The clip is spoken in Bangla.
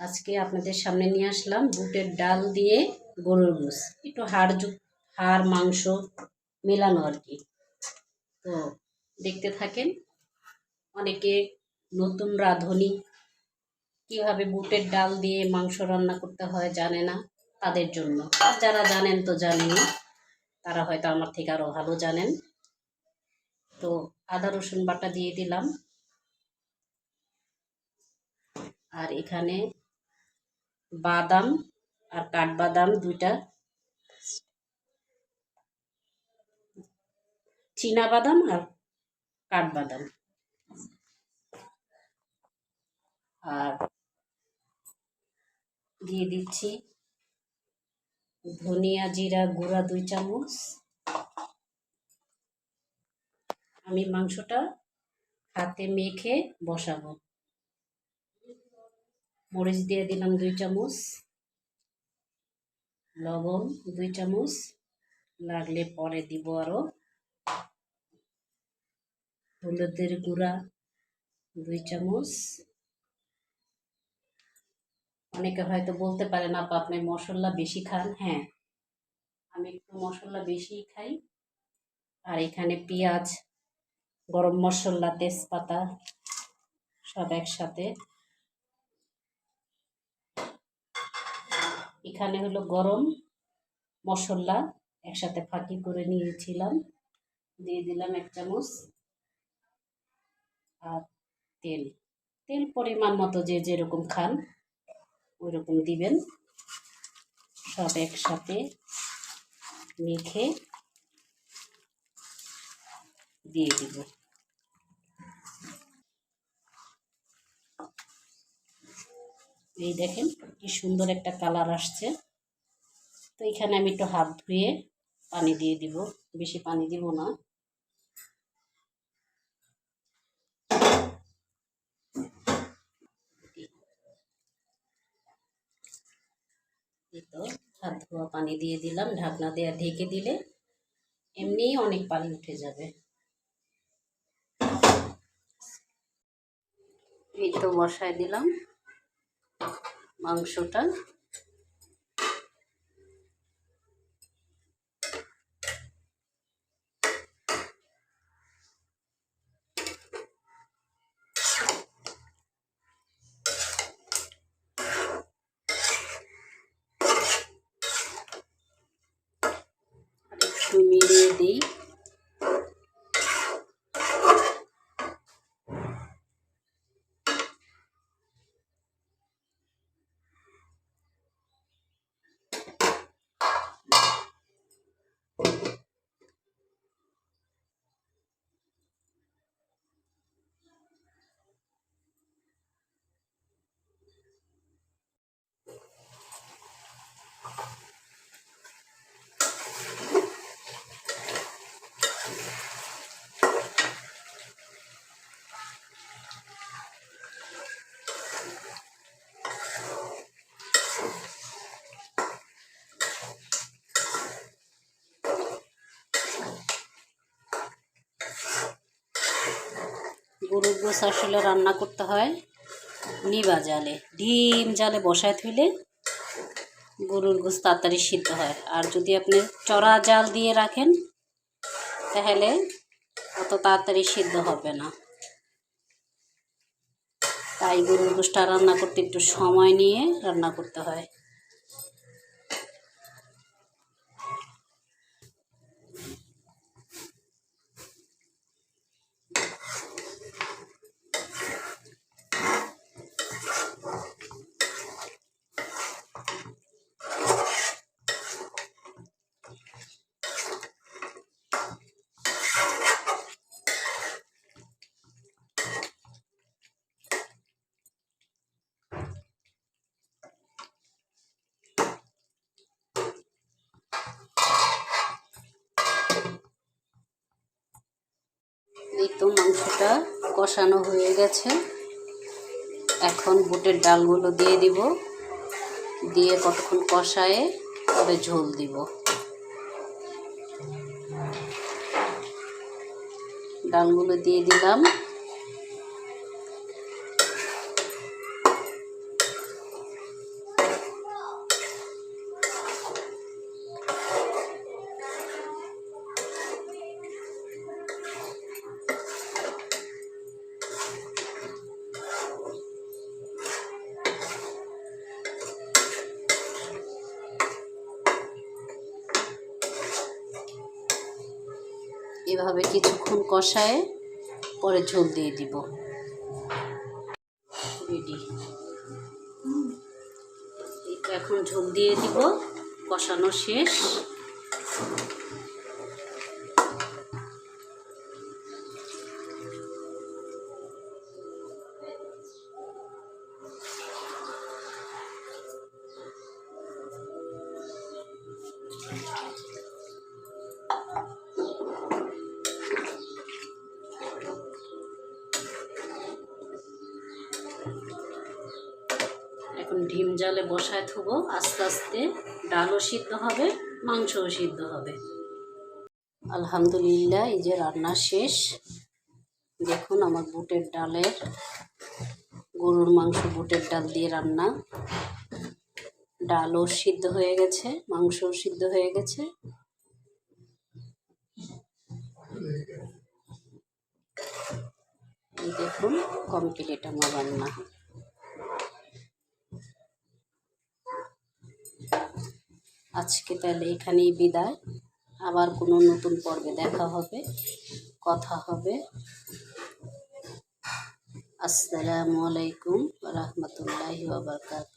আজকে আপনাদের সামনে নিয়ে আসলাম বুটের ডাল দিয়ে গরুর গোস একটু হাড় যুক হাড়, মাংস মেলানো আর কি। তো দেখতে থাকেন, অনেকে নতুন রাঁধুনি, কীভাবে বুটের ডাল দিয়ে মাংস রান্না করতে হয় জানে না তাদের জন্য। আর যারা জানেন তো জানেনই, তারা হয়তো আমার থেকে আরও ভালো জানেন। তো আদা, রসুন বাটা দিয়ে দিলাম। আর এখানে বাদাম আর কাঠবাদাম দুইটা। চীনা বাদাম আর কাঠবাদাম। আর দিয়ে দিচ্ছি ধনিয়া জিরা গুঁড়া দুই চামচ। আমি মাংসটা হাতে মেখে বসাবো। মরিচ দিয়ে দিলাম দুই চামচ। লবণ দুই চামচ। লাগলে পরে দিব আরও হলুদের গুঁড়া দুই চামচ। অনেকে হয়তো বলতে পারেন আপা, আপনি মশলা বেশি খান। হ্যাঁ আমি একটু মশলা বেশি খাই। আর এখানে পেঁয়াজ, গরম মশলা, তেজপাতা সব একসাথে। এখানে হলো গরম মশলা একসাথে ফাঁকি করে নিয়েছিলাম। দিয়ে দিলাম এক চামচ আর তেল। তেল পরিমাণ মতো যে যেরকম খান ওই রকম দিবেন। সব একসাথে মেখে দিয়ে দিব। এই দেখেন কি সুন্দর একটা কালার আসছে। তো এখানে আমি একটু হাত ধুয়ে পানি দিয়ে দিব, বেশি পানি দিব না। তো, হাত ধোয়া পানি দিয়ে দিলাম, ঢাকনা দিয়ে ঢেকে দিলে এমনিই অনেক পানি উঠে যাবে। এই তো বসায় দিলাম। মাংসটা আর একটু মিলিয়ে দিই গরুর গোস আসলে রান্না করতে হয় নিবা জালে ডিম জালে বসায় থইলে গরুর গোস তাড়াতাড়ি সিদ্ধ হয়। আর যদি আপনি চড়া জাল দিয়ে রাখেন, তাহলে অত তাড়াতাড়ি সিদ্ধ হবে না। তাই গরুর গোসটা রান্না করতে একটু সময় নিয়ে রান্না করতে হয় এই তো মাংসটা কষানো হয়ে গেছে। এখন বুটের ডালগুলো দিয়ে দিব। দিয়ে কতক্ষণ কষায়ে তবে ঝোল দিব। ডালগুলো দিয়ে দিলাম। এভাবে কিছুক্ষণ কষায় পরে ঝোল দিয়ে দিব। রেডি। এখন ঝোল দিয়ে দিব। কষানো শেষ। এখন ডিম জালে বসায় থুবো, আস্তে আস্তে ডালও সিদ্ধ হবে, মাংসও সিদ্ধ হবে। আলহামদুলিল্লাহ, এই যে রান্না শেষ। দেখুন আমার বুটের ডালের, গরুর মাংস বুটের ডাল দিয়ে রান্না। ডালও সিদ্ধ হয়ে গেছে, মাংসও সিদ্ধ হয়ে গেছে। দেখুন কমপ্লিট আমার রান্না। আজকে তাহলে এখানেই বিদায়। আবার কোনো নতুন পর্বে দেখা হবে, কথা হবে। আসসালামু আলাইকুম রহমতুল্লাহি বাবরকাত